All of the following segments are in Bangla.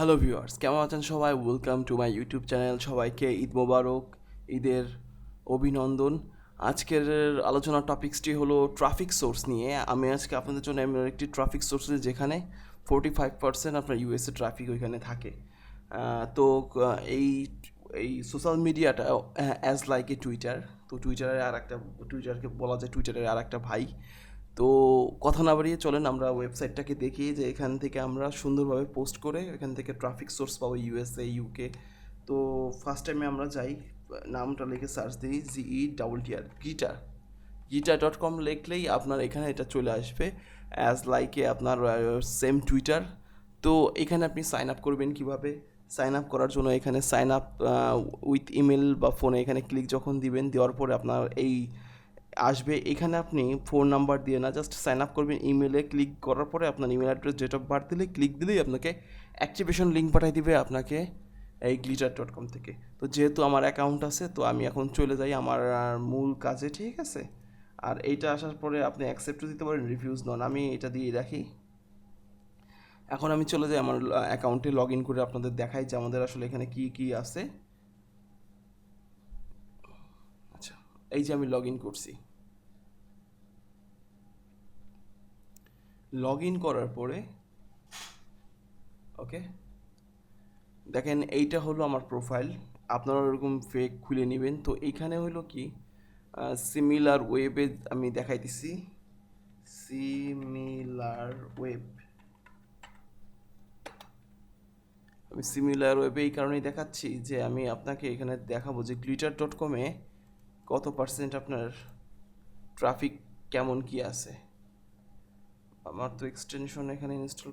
হ্যালো ভিউয়ার্স কেমন আছেন সবাই? Welcome to my YouTube channel সবাইকে ঈদ মোবারক, ঈদের অভিনন্দন। আজকের আলোচনার টপিক্সটি হলো ট্রাফিক সোর্স নিয়ে। আমি আজকে আপনাদের জন্য এমন একটি ট্রাফিক সোর্স যেখানে ফোর্টি ফাইভ পার্সেন্ট আপনার ইউএসএ ট্রাফিক ওইখানে থাকে। তো এই এই সোশ্যাল মিডিয়াটা অ্যাজ লাইক এ টুইটার তো টুইটারের আর একটা টুইটারকে বলা যায় টুইটারের আর একটা ভাই। তো কথা না বাড়িয়ে চলেন, আমরা ওয়েবসাইটটাকে দেখি যে এখান থেকে আমরা সুন্দরভাবে পোস্ট করে এখান থেকে ট্রাফিক সোর্স পাবো ইউএসএ ইউকে তো ফার্স্ট টাইমে আমরা যাই, নামটা লিখে সার্চ দিই GE double TR guitar guitar dot com লিখলেই আপনার এখানে এটা চলে আসবে অ্যাজ লাইকে আপনার সেম টুইটার তো এখানে আপনি সাইন আপ করবেন কীভাবে? সাইন আপ করার জন্য এখানে সাইন আপ উইথ ইমেল বা ফোনে এখানে ক্লিক যখন দিবেন, দেওয়ার পরে আপনার এই আসবে, এখানে আপনি ফোন নাম্বার দিয়ে না জাস্ট সাইন আপ করবেন ইমেলে ক্লিক করার পরে আপনার email address date of birth দিলে ক্লিক দিলেই আপনাকে অ্যাক্টিভেশন লিঙ্ক পাঠিয়ে দিবে আপনাকে এই গ্লিটার ডট কম থেকে। তো যেহেতু আমার অ্যাকাউন্ট আছে, তো আমি এখন চলে যাই আমার মূল কাজে, ঠিক আছে? আর এইটা আসার পরে আপনি অ্যাকসেপ্টও দিতে পারেন রিভিউজ নন আমি এটা দিয়ে রাখি। এখন আমি চলে যাই আমার অ্যাকাউন্টে লগ ইন করে আপনাদের দেখাই যে আমাদের আসলে এখানে কী কী আছে। এই যে আমি লগ ইন করছি। লগ ইন করার পরে ওকে দেখেন এইটা হলো আমার প্রোফাইল আপনারা ওরকম ফেক খুলে নেবেন। তো এইখানে হলো কি সিমিলার ওয়েবে আমি দেখাইতেছি। সিমিলার ওয়েব আমি সিমিলার ওয়েবে এই কারণেই দেখাচ্ছি যে আমি আপনাকে এখানে দেখাবো যে গ্লিটার ডট কমে কত পার্সেন্ট আপনার ট্রাফিক কেমন কি আছে? আমার তো এক্সটেনশন এখানে install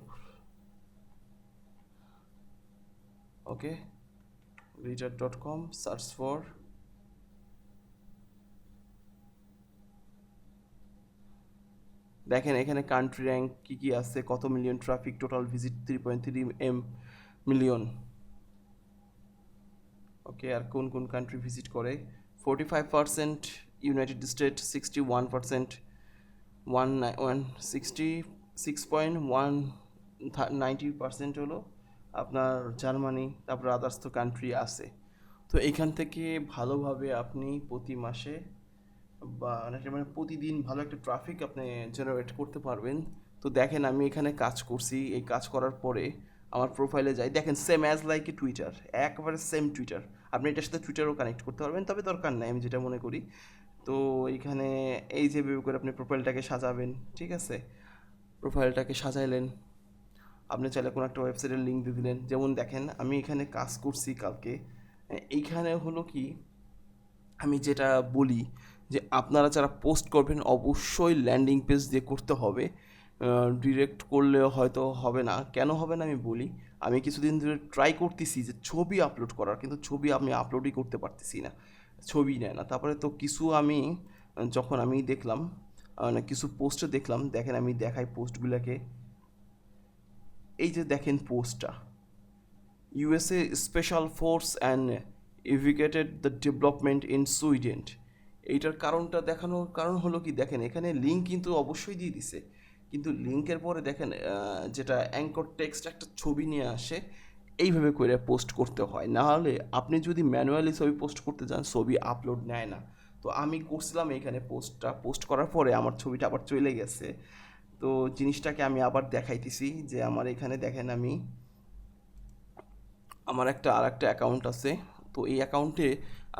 okay glitter dot com search for দেখেন এখানে কান্ট্রি র্যাঙ্ক কী কী আছে? কত million traffic total visit three point three M million okay আর কোন কোন কান্ট্রি ভিজিট করে? Forty five percent united state sixty one percent one one sixty six point one ninety percent হলো আপনার জার্মানি, তারপর আদার্স তো কান্ট্রি আছে। তো এখান থেকে ভালোভাবে আপনি প্রতি মাসে বা অনেকটা মানে প্রতিদিন ভালো একটা ট্রাফিক আপনি জেনারেট করতে পারবেন। তো দেখেন আমি এখানে কাজ করছি, এই কাজ করার পরে আমার প্রোফাইলে যাই, দেখেন same as like a Twitter একবারে সেম টুইটার আপনি এটার সাথে টুইটারও কানেক্ট করতে পারবেন, তবে দরকার নাই, আমি যেটা মনে করি। তো এইখানে এই যে ভেবে করে আপনি প্রোফাইলটাকে সাজাবেন, ঠিক আছে? প্রোফাইলটাকে সাজাইলেন, আপনি চাইলে কোনো একটা ওয়েবসাইটের লিঙ্ক দিয়ে দিলেন। যেমন দেখেন, আমি এখানে কাজ করছি কালকে। এইখানে হলো কি, আমি যেটা বলি যে আপনারা যারা পোস্ট করবেন, অবশ্যই ল্যান্ডিং পেজ দিয়ে করতে হবে। ডিরেক্ট করলে হয়তো হবে না। কেন হবে না আমি বলি, আমি কিছুদিন ধরে ট্রাই করতেছি যে ছবি আপলোড করার, কিন্তু ছবি আমি আপলোডই করতে পারতেছি না, ছবি নেয় না। তারপরে তো কিছু আমি, যখন আমি দেখলাম কিছু পোস্টে দেখলাম, দেখেন আমি দেখাই পোস্টগুলোকে এই যে দেখেন পোস্টটা USA special force and evacuated the development incident এইটার কারণটা দেখানোর কারণ হলো কি? দেখেন এখানে লিঙ্ক কিন্তু অবশ্যই দিয়ে দিছে। কিন্তু লিঙ্কের পরে দেখেন যেটা অ্যাঙ্কর টেক্সট একটা ছবি নিয়ে আসে, এইভাবে করে পোস্ট করতে হয়। না হলে আপনি যদি ম্যানুয়ালি ছবি পোস্ট করতে যান, ছবি আপলোড নেয় না। তো আমি করছিলাম এখানে পোস্টটা পোস্ট করার পরে আমার ছবিটা আবার চলে গেছে। তো জিনিসটাকে আমি আবার দেখাইতেছি যে আমার এখানে দেখেন আমি, আমার একটা আর একটা অ্যাকাউন্ট আছে। তো এই অ্যাকাউন্টে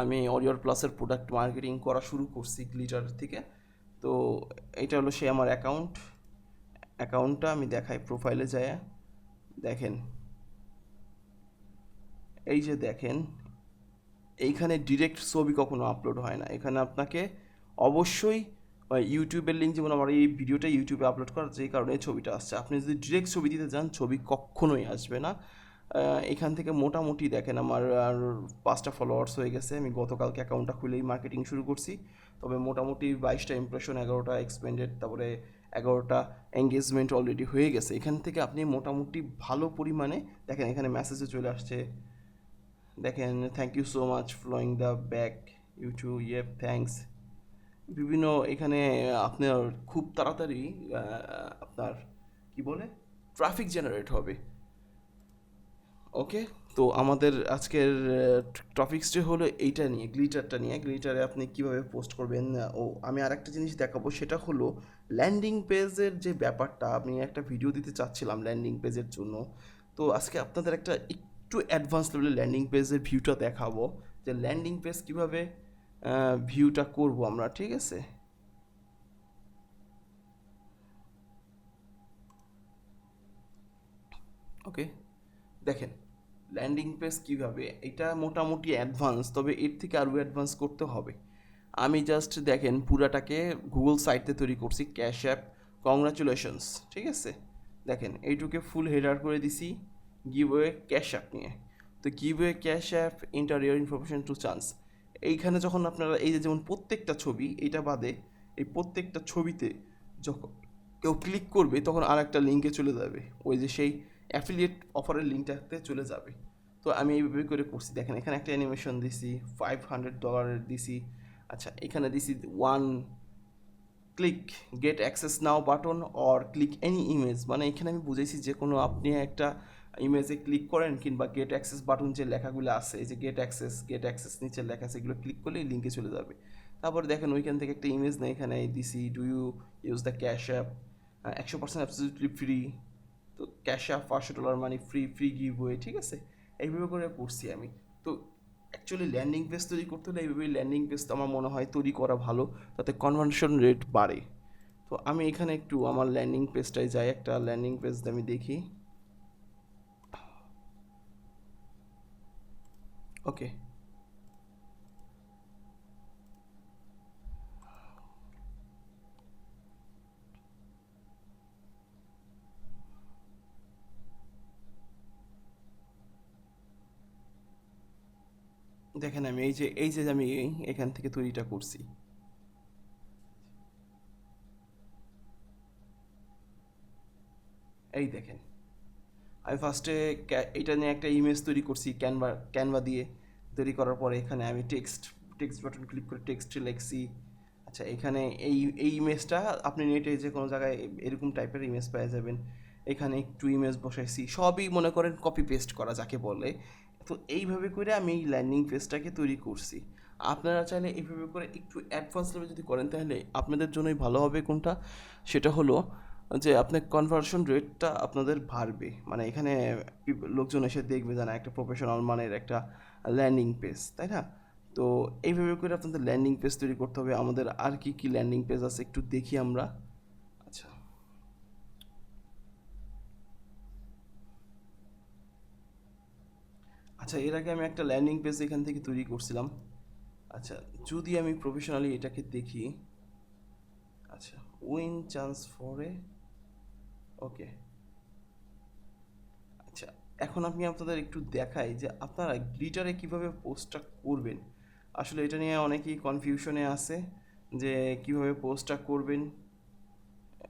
আমি অরিয়র প্লাসের প্রোডাক্ট মার্কেটিং করা শুরু করছি গ্লিটার থেকে। তো এটা হলো সে আমার অ্যাকাউন্ট অ্যাকাউন্টটা আমি দেখাই প্রোফাইলে যায় দেখেন। এই যে দেখেন, এইখানে ডিরেক্ট ছবি কখনো আপলোড হয় না। এখানে আপনাকে অবশ্যই ইউটিউবের লিঙ্ক যেমন আমার এই ভিডিওটা ইউটিউবে আপলোড করার যেই কারণে ছবিটা আসছে। আপনি যদি ডিরেক্ট ছবি দিতে যান ছবি কখনোই আসবে না। এখান থেকে মোটামুটি দেখেন আমার আর পাঁচটা ফলোয়ার্স হয়ে গেছে। আমি গতকালকে অ্যাকাউন্টটা খুলেই মার্কেটিং শুরু করছি। তবে মোটামুটি বাইশটা ইমপ্রেশন এগারোটা এক্সপেন্ডেড তারপরে এগারোটা এঙ্গেজমেন্ট অলরেডি হয়ে গেছে। এখান থেকে আপনি মোটামুটি ভালো পরিমাণে দেখেন, এখানে মেসেজে চলে আসছে। দেখেন thank you so much flowing the back you too yep thanks বিভিন্ন এখানে আপনার খুব তাড়াতাড়ি আপনার কি বলে? ট্রাফিক জেনারেট হবে। ওকে তো আমাদের আজকের টপিক্সটি হলো এইটা নিয়ে গ্লিটারটা নিয়ে। গ্লিটারে আপনি কীভাবে পোস্ট করবেন? ও, আমি আরেকটা জিনিস দেখাবো, সেটা হলো ল্যান্ডিং পেজের যে ব্যাপারটা, আমি একটা ভিডিও দিতে চাচ্ছিলাম ল্যান্ডিং পেজের জন্য। তো আজকে আপনাদের একটা একটু অ্যাডভান্স লেভেলের ল্যান্ডিং পেজের ভিউটা দেখাবো, যে ল্যান্ডিং পেজ কীভাবে ভিউটা করব আমরা, ঠিক আছে? ওকে দেখেন ল্যান্ডিং পেজ কীভাবে, এটা মোটামুটি অ্যাডভান্স তবে এর থেকে আরও অ্যাডভান্স করতে হবে। আমি জাস্ট দেখেন পুরাটাকে গুগল সাইটে তৈরি করছি ক্যাশ অ্যাপ কংগ্রাচুলেশনস ঠিক আছে? দেখেন, এইটুকে ফুল হেডার করে দিছি গিভওয়ে ক্যাশ অ্যাপ নিয়ে। তো giveaway cash app interior information to chance এইখানে যখন আপনারা, এই যে যেমন প্রত্যেকটা ছবি এটা বাদে, এই প্রত্যেকটা ছবিতে যখন কেউ ক্লিক করবে, তখন আর একটা লিঙ্কে চলে যাবে। ওই যে সেই অ্যাফিলিয়েট অফারের লিঙ্কটাতে চলে যাবে। তো আমি এইভাবে করে করছি। দেখেন, এখানে একটা অ্যানিমেশন দিছি ফাইভ হান্ড্রেড ডলারের দিছি আচ্ছা এখানে দিছি one click get access now button or click any image মানে এখানে আমি বুঝেছি যে কোনো আপনি একটা ইমেজে ক্লিক করেন কিংবা গেট অ্যাক্সেস বাটন যে লেখাগুলো আছে, এই যে গেট অ্যাক্সেস গেট অ্যাক্সেস নিচে লেখা সেগুলো ক্লিক করলে লিঙ্কে চলে যাবে। তারপর দেখেন ওইখান থেকে একটা ইমেজ নেই এখানে দিছি do you use the cash app একশো পার্সেন্ট অ্যাবসলিউটলি ফ্রি তো ক্যাশ অ্যাপ পাঁচশো ডলার মানে ফ্রি ফ্রি গিভ ওয়ে ঠিক আছে? এইভাবে করে করছি আমি। তো অ্যাকচুয়ালি ল্যান্ডিং পেজ তৈরি করতে হলে এইভাবেই ল্যান্ডিং পেজ তো আমার মনে হয় তৈরি করা ভালো, তাতে কনভার্সন রেট বাড়ে। তো আমি এখানে একটু আমার ল্যান্ডিং পেজটায় যাই, একটা ল্যান্ডিং পেজ আমি দেখি। ওকে দেখেন আমি এই যে এই যে আমি এখান থেকে তৈরিটা করছি। এই দেখেন, আমি ফার্স্টে এটা নিয়ে একটা ইমেজ তৈরি করছি ক্যানভা ক্যানভা দিয়ে। তৈরি করার পরে এখানে আমি টেক্সট টেক্সট বাটন ক্লিক করে টেক্সট লিখছি। আচ্ছা এখানে এই এই ইমেজটা আপনি নেটে যে কোনো জায়গায় এরকম টাইপের ইমেজ পেয়ে যাবেন। এখানে একটু ইমেজ বসাইছি। সবই মনে করেন কপি পেস্ট করা যাকে বলে। তো এইভাবে করে আমি এই ল্যান্ডিং পেজটাকে তৈরি করছি। আপনারা চাইলে এইভাবে করে একটু অ্যাডভান্স লেভেল যদি করেন, তাহলে আপনাদের জন্যই ভালো হবে কোনটা? সেটা হলো যে আপনার কনভার্সন রেটটা আপনাদের বাড়বে। মানে এখানে লোকজন এসে দেখবে জানা একটা প্রফেশনাল মানের একটা ল্যান্ডিং পেজ তাই না? তো এইভাবে করে আপনাদের ল্যান্ডিং পেজ তৈরি করতে হবে। আমাদের আর কি কি ল্যান্ডিং পেজ আছে একটু দেখি আমরা আচ্ছা আচ্ছা এর আগে আমি একটা ল্যান্ডিং পেজ এখান থেকে তৈরি করছিলাম। আচ্ছা যদি আমি প্রফেশনালি এটাকে দেখি আচ্ছা উইন চান্স ফর ওকে আচ্ছা এখন আমি আপনাদের একটু দেখাই যে আপনারা গ্লিটারে কীভাবে পোস্টটা করবেন। আসলে এটা নিয়ে অনেকেই কনফিউশনে আছে যে কীভাবে পোস্টটা করবেন।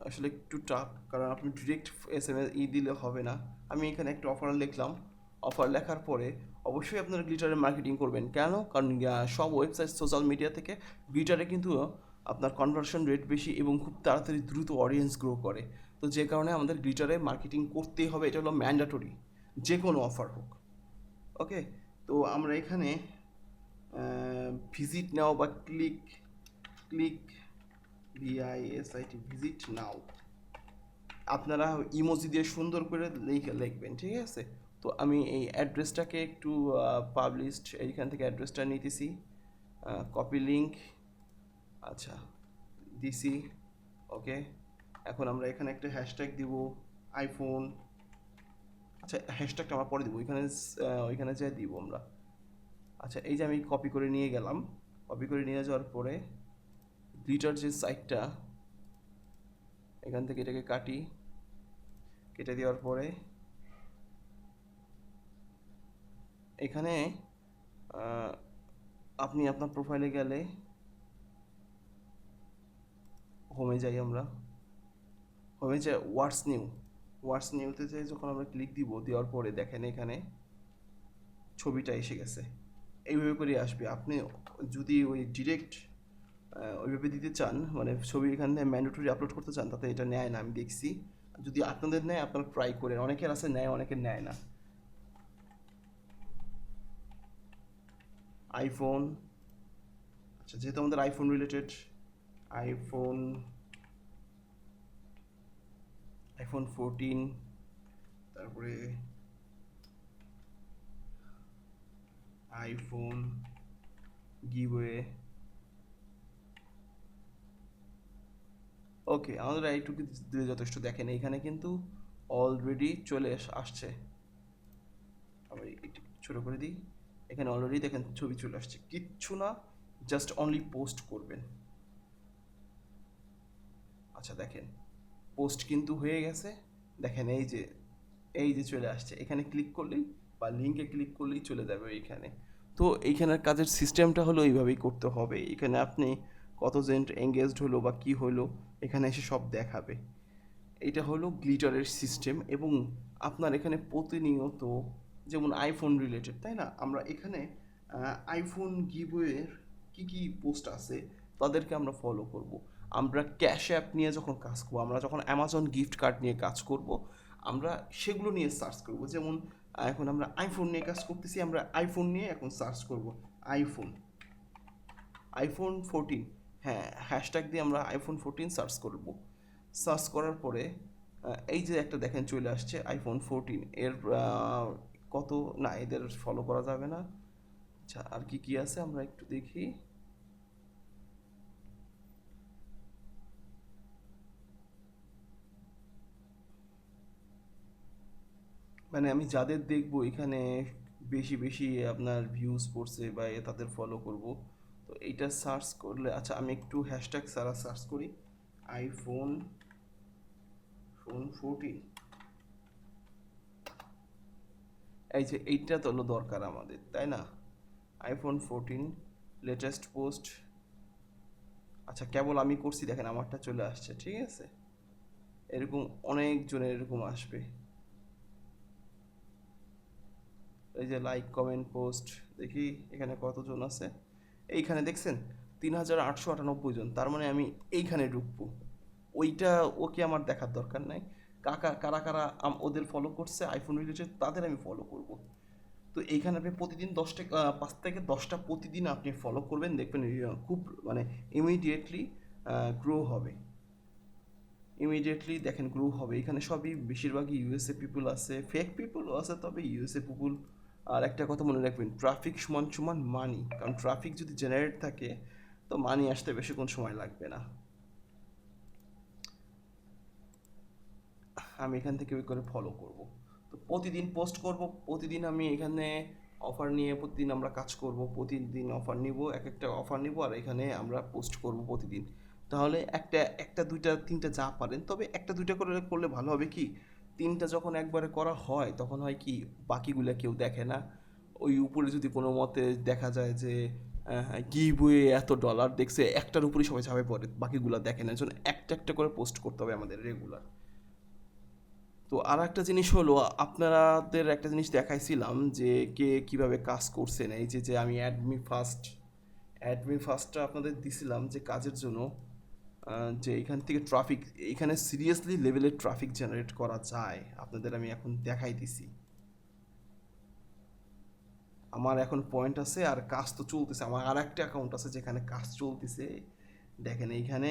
আসলে একটু টাফ কারণ আপনি direct S M S E দিলে হবে না। আমি এখানে একটা অফার লিখলাম। অফার লেখার পরে অবশ্যই আপনারা গ্লিটারে মার্কেটিং করবেন। কেন? কারণ সব ওয়েবসাইট সোশ্যাল মিডিয়া থেকে গ্লিটারে কিন্তু আপনার কনভার্সন রেট বেশি এবং খুব তাড়াতাড়ি দ্রুত অডিয়েন্স গ্রো করে। তো যে কারণে আমাদের গ্লিটারে মার্কেটিং করতেই হবে, এটা হলো ম্যান্ডাটরি যে কোনো অফার হোক। ওকে তো আমরা এখানে ভিজিট নাও বা click click V I S I T visit now আপনারা ইমোজি দিয়ে সুন্দর করে লিখে, লিখবেন, ঠিক আছে? তো আমি এই অ্যাড্রেসটাকে একটু পাবলিশড এইখান থেকে অ্যাড্রেসটা নিতেছি। কপি লিঙ্ক আচ্ছা দিছি ওকে এখন আমরা এখানে একটা হ্যাশট্যাগ দিব আইফোন আচ্ছা হ্যাশট্যাগটা আমরা পরে দিব, ওইখানে ওইখানে যাই দিব আমরা। আচ্ছা এই যে আমি কপি করে নিয়ে গেলাম। কপি করে নিয়ে যাওয়ার পরে গ্লিটার যে সাইটটা এখান থেকে এটাকে কাটি, কেটে দেওয়ার পরে এখানে আপনি আপনার প্রোফাইলে গেলে হোমে যাই আমরা। হোমে যাই হোয়াটস নিউ হোয়াটস নিউতে যাই যখন আমরা ক্লিক দিব, দেওয়ার পরে দেখেন এখানে ছবিটা এসে গেছে। এইভাবে করে আসবে। আপনি যদি ওই ডিরেক্ট ওইভাবে দিতে চান মানে ছবি এখান থেকে ম্যান্ডেটরি আপলোড করতে চান, তাতে এটা নেয় না, আমি দেখছি। যদি আপনাদের নেয়, আপনারা ট্রাই করেন। অনেকের আছে, নেয়, অনেকের নেয় না। আইফোন আচ্ছা যেহেতু আমাদের iPhone related iPhone iPhone fourteen তারপরে আইফোন গিভওয়ে ওকে আমাদের এইটুকু দিলে যথেষ্ট দেখেন এইখানে কিন্তু অলরেডি চলে আসছে। আবার একটু ছোটো করে দিই। এখানে অলরেডি দেখেন ছবি চলে আসছে। কিচ্ছু না জাস্ট অনলি পোস্ট করবেন। আচ্ছা দেখেন। পোস্ট কিন্তু হয়ে গেছে। দেখেন, এই যে এই যে চলে আসছে। এখানে ক্লিক করলেই বা লিঙ্কে ক্লিক করলেই চলে যাবে এইখানে। তো এইখানের কাজের সিস্টেমটা হলো এইভাবেই করতে হবে। এখানে আপনি কতজন এঙ্গেজড হলো বা কি হলো, এখানে এসে সব দেখাবে। এটা হলো গ্লিটারের সিস্টেম এবং আপনার এখানে প্রতিনিয়ত যেমন আইফোন রিলেটেড তাই না? আমরা এখানে আইফোন গিভওয়ের কি কি পোস্ট আছে, তাদেরকে আমরা ফলো করব। আমরা ক্যাশ অ্যাপ নিয়ে যখন কাজ করব, আমরা যখন অ্যামাজন গিফট কার্ড নিয়ে কাজ করব, আমরা সেগুলো নিয়ে সার্চ করব। যেমন এখন আমরা আইফোন নিয়ে কাজ করতেছি, আমরা আইফোন নিয়ে এখন সার্চ করব আইফোন আইফোন ফোরটিন হ্যাঁ হ্যাশট্যাগ দিয়ে আমরা আইফোন ফোরটিন সার্চ করব। সার্চ করার পরে এই যে একটা দেখেন চলে আসছে আইফোন ফোরটিন এর কত না এদের ফলো করা যাবে না। আচ্ছা আর কি কি আছে আমরা একটু দেখি। মানে আমি যাদের দেখব এখানে বেশি বেশি আপনার ভিউজ পড়ছে বা এ তাদের ফলো করব। তো এইটা সার্চ করলে আচ্ছা আমি একটু হ্যাশট্যাগ সারা সার্চ করি। আইফোন ফোন ফোরটিন এই যে এইটা তো হলো দরকার আমাদের, তাই না? আইফোন ফোরটিন লেটেস্ট পোস্ট আচ্ছা কেবল আমি করছি, দেখেন আমারটা চলে আসছে, ঠিক আছে? এরকম অনেকজনের এরকম আসবে। এই যে লাইক কমেন্ট পোস্ট দেখি এখানে কতজন আছে? এইখানে দেখছেন, তিন হাজার আটশো আটানব্বই জন, তার মানে আমি এইখানে ঢুকবো। ওইটা ওকে আমার দেখার দরকার নাই। কাকা, কারা কারা ওদের ফলো করছে আইফোন রিলেটেড তাদের আমি ফলো করব। তো এইখানে আপনি প্রতিদিন দশটা পাঁচ থেকে দশটা প্রতিদিন আপনি ফলো করবেন, দেখবেন খুব মানে ইমিডিয়েটলি গ্রো হবে। ইমিডিয়েটলি দেখেন গ্রো হবে। এখানে সবই বেশিরভাগই ইউএসএ পিপুল আছে ফেক পিপুলও আছে, তবে ইউএসএ পিপুল আর একটা কথা মনে রাখবেন ট্রাফিক সমান সমান মানি কারণ ট্রাফিক যদি জেনারেট থাকে, তো মানি আসতে বেশি বেশিক্ষণ সময় লাগবে না। আমি এখান থেকে ওই করে ফলো করব। তো প্রতিদিন পোস্ট করব, প্রতিদিন আমি এখানে অফার নিয়ে প্রতিদিন আমরা কাজ করব, প্রতিদিন অফার নিব, এক একটা অফার নিব আর এখানে আমরা পোস্ট করব প্রতিদিন। তাহলে একটা একটা, দুইটা, তিনটা যা পারেন, তবে একটা, দুইটা করে করলে ভালো হবে কি? তিনটা যখন একবারে করা হয়, তখন হয় কি, বাকিগুলো কেউ দেখে না। ওই উপরে যদি কোনো মতে দেখা যায় যে গিভওয়ে এত ডলার দেখছে একটার উপরেই সবাই ঝাঁপে পড়ে, বাকিগুলো দেখে না। জন্য একটা একটা করে পোস্ট করতে হবে আমাদের রেগুলার তো আর একটা জিনিস হলো, আপনাদের একটা জিনিস দেখাইছিলাম যে কে কীভাবে কাজ করছেন। এই যে যে আমি অ্যাডমি ফার্স্ট অ্যাডমি ফার্স্টটা আপনাদের দিছিলাম যে কাজের জন্য যে এখান থেকে ট্রাফিক এখানে সিরিয়াসলি লেভেলের ট্রাফিক জেনারেট করা যায়, আপনাদের আমি এখন দেখাই দিছি। আমার এখন পয়েন্ট আছে আর কাজ তো চলতেছে, আমার আর একটা অ্যাকাউন্ট আছে যেখানে কাজ চলতেছে। দেখেন এইখানে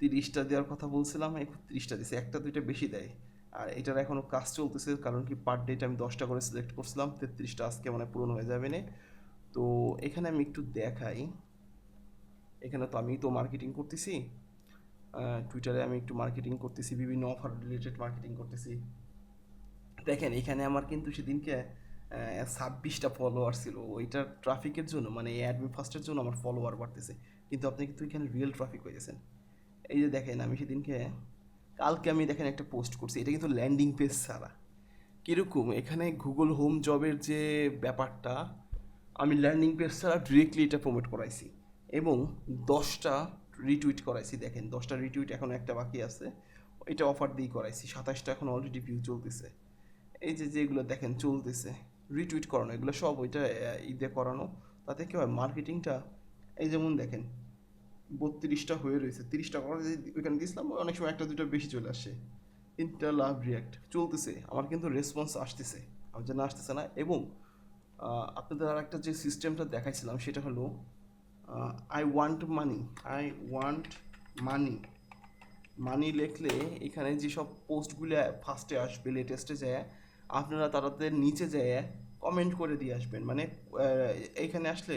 তিরিশটা দেওয়ার কথা বলছিলাম, এখন তিরিশটা দিছে, একটা দুইটা বেশি দেয়। আর এটার এখনও কাজ চলতেছে, কারণ কি পার ডেট আমি দশটা করে সিলেক্ট করছিলাম, তেত্রিশটা আজকে মানে পূরণ হয়ে যাবে না। তো এখানে আমি একটু দেখাই। এখানে তো আমি তো মার্কেটিং করতেছি। টুইটারে আমি একটু মার্কেটিং করতেছি, বিভিন্ন অফার রিলেটেড মার্কেটিং করতেছি। দেখেন, এখানে আমার কিন্তু সেদিনকে ছাব্বিশটা ফলোয়ার ছিল। ওইটার ট্রাফিকের জন্য মানে অ্যাডমি ফার্স্টের জন্য আমার ফলোয়ার বাড়তেছে। কিন্তু আপনি কিন্তু এখানে রিয়েল ট্রাফিক হয়েছেন এই যে দেখেন, আমি সেদিনকে কালকে আমি দেখেন একটা পোস্ট করছি, এটা কিন্তু ল্যান্ডিং পেজ ছাড়া। কীরকম? এখানে গুগল হোম জবের যে ব্যাপারটা, আমি ল্যান্ডিং পেজ ছাড়া ডিরেক্টলি এটা প্রমোট করাইছি এবং দশটা রিটুইট করাইছি, দেখেন দশটা রিটুইট এখন একটা বাকি আছে, এটা অফার দিয়েই করাইছি, সাতাশটা এখন অলরেডি ভিউ চলতেছে। এই যে যেগুলো দেখেন চলতেছে রিটুইট করানো, এগুলো সব ওইটা ঈদে করানো, তাতে কি হয় মার্কেটিংটা এই যেমন দেখেন বত্রিশটা হয়ে রয়েছে তিরিশটা। করে ওইখানে দিয়েছিলাম অনেক সময় একটা দুটো বেশি চলে আসে। ইন্টার লাভ রিয়াক্ট চলতেছে আমার কিন্তু রেসপন্স আসতেছে। আমার জন্য আসতেছে না। এবং আপনাদের আর একটা যে সিস্টেমটা দেখাইছিলাম সেটা হলো I want money I want money money লিখলে এখানে যেসব পোস্টগুলো ফার্স্টে আসবে লেটেস্টে যায় আপনারা তাদের নিচে যায় কমেন্ট করে দিয়ে আসবেন। মানে আহ, এইখানে আসলে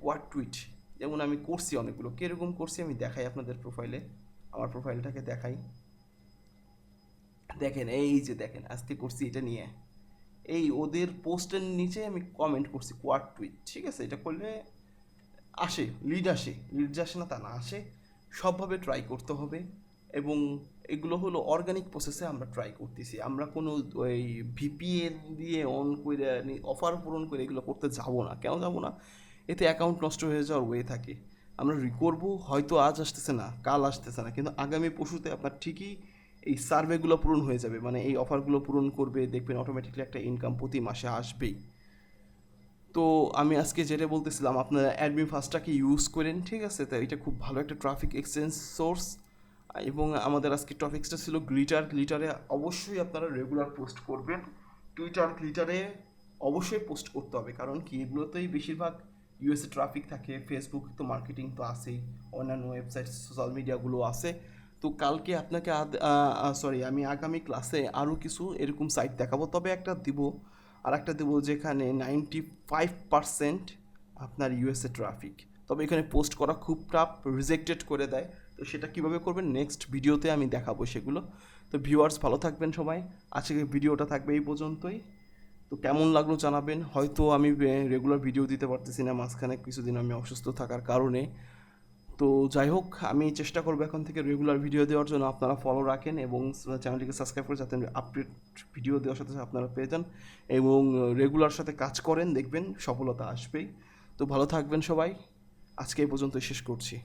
কোয়ার টুইট যেমন আমি করছি অনেকগুলো। কীরকম করছি আমি দেখাই আপনাদের প্রোফাইলে আমার প্রোফাইলটাকে দেখাই। দেখেন, এই যে দেখেন, আজকে করছি এটা নিয়ে। এই ওদের পোস্টের নিচে আমি কমেন্ট করছি কোয়ার টুইট ঠিক আছে? এটা করলে আসে লিড আসে। লিড আসে না, তা না আসে। সবভাবে ট্রাই করতে হবে এবং এগুলো হলো অর্গানিক প্রসেসে আমরা ট্রাই করতেছি। আমরা কোনো ওই ভিপিএন দিয়ে অন করে অফার পূরণ করে এগুলো করতে যাব না। কেন যাব না? এতে অ্যাকাউন্ট নষ্ট হয়ে যাওয়ার ওয়ে থাকে। আমরা করব, হয়তো আজ আসতেছে না, কাল আসতেছে না, কিন্তু আগামী পশুতে আপনার ঠিকই এই সার্ভেগুলো পূরণ হয়ে যাবে। মানে এই অফারগুলো পূরণ করবে, দেখবেন অটোমেটিকলি একটা ইনকাম প্রতি মাসে আসবেই। তো আমি আজকে যেটা বলতেছিলাম, আপনারা অ্যাডমিন ফার্স্টটাকে ইউজ করেন, ঠিক আছে? তো এটা খুব ভালো একটা ট্রাফিক এক্সচেঞ্জ সোর্স এবং আমাদের আজকে টপিক্সটা ছিল গ্লিটার গ্লিটারে অবশ্যই আপনারা রেগুলার পোস্ট করবেন। টুইটার গ্লিটারে অবশ্যই পোস্ট করতে হবে। কারণ কি? এগুলোতেই বেশিরভাগ ইউএসএ ট্রাফিক থাকে ফেসবুক তো মার্কেটিং তো আছেই, অন্যান্য ওয়েবসাইট সোশ্যাল মিডিয়াগুলো আছে। তো কালকে আপনাকে সরি আমি আগামী ক্লাসে আরও কিছু এরকম সাইট দেখাবো। তবে একটা দিব, আর একটা দেবো যেখানে নাইনটি ফাইভ পারসেন্ট আপনার ইউএসএ ট্রাফিক তবে এখানে পোস্ট করা খুব টাফ রিজেক্টেড করে দেয়। তো সেটা কীভাবে করবেন? নেক্সট ভিডিওতে আমি দেখাবো সেগুলো। তো ভিউয়ার্স ভালো থাকবেন সবাই। আজকে ভিডিওটা থাকবে এই পর্যন্তই। তো কেমন লাগল জানাবেন? হয়তো আমি রেগুলার ভিডিও দিতে পারতেছি না, মাঝখানে কিছুদিন আমি অসুস্থ থাকার কারণে। তো যাই হোক, আমি চেষ্টা করব এখন থেকে রেগুলার ভিডিও দেওয়ার জন্য আপনারা ফলো রাখেন এবং চ্যানেলটিকে সাবস্ক্রাইব করে যাতে আপডেট ভিডিও দেওয়ার সাথে সাথে আপনারা পেয়ে যান এবং রেগুলার সাথে কাজ করেন, দেখবেন সফলতা আসবেই। তো ভালো থাকবেন সবাই। আজকে এই পর্যন্ত শেষ করছি।